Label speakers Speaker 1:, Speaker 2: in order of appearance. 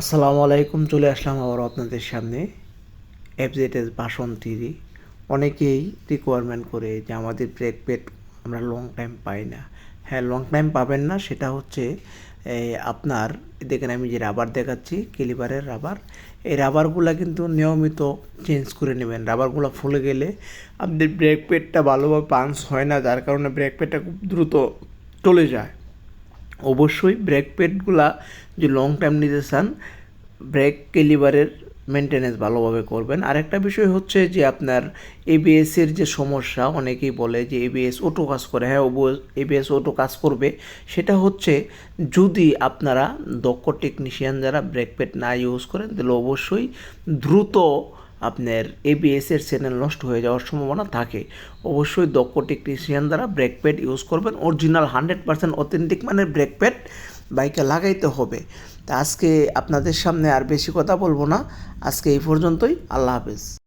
Speaker 1: আসসালামু আলাইকুম, চলে আসলাম আবার আপনাদের সামনে এফজেডএস বাসন্তীরই অনেকেই রিকোয়ারমেন্ট করে যে আমাদের ব্রেক পেড আমরা লং টাইম পাই না। হ্যাঁ লং টাইম পাবেন না, সেটা হচ্ছে আপনার, দেখেন আমি যে রাবার দেখাচ্ছি কেলিবারের রাবার এই রাবারগুলো কিন্তু নিয়মিত চেঞ্জ করে নেবেন। রাবারগুলো ফুলে গেলে আপনাদের ব্রেক পেডটা ভালোভাবে পাঞ্চ হয় না, যার কারণে ব্রেক পেডটা খুব দ্রুত চলে যায়। অবশ্যই ব্রেক প্যাডগুলা যে লং টাইম নিতে চান ব্রেক কেলিবারের মেনটেনেন্স ভালোভাবে করবেন। আরেকটা বিষয় হচ্ছে যে আপনার এবিএস এর যে সমস্যা, অনেকেই বলে যে এবিএস অটো কাজ করে। হ্যাঁ এবিএস অটো কাজ করবে। সেটা হচ্ছে যদি আপনারা দক্ষ টেকনিশিয়ান যারা ব্রেক প্যাড না ইউজ করেন, তাহলে অবশ্যই দ্রুত আপনার এবিএস এর চ্যানেল নষ্ট হয়ে যাওয়ার সম্ভাবনা থাকে। অবশ্যই দক্ষ টেকনিশিয়ান দ্বারা ব্রেক প্যাড ইউজ করবেন। অরিজিনাল হান্ড্রেড পার্সেন্ট অথেন্টিক মানের ব্রেক প্যাড বাইকে লাগাইতে হবে। তা আজকে আপনাদের সামনে আর বেশি কথা বলব না। আজকে এই পর্যন্তই। আল্লাহ হাফেজ।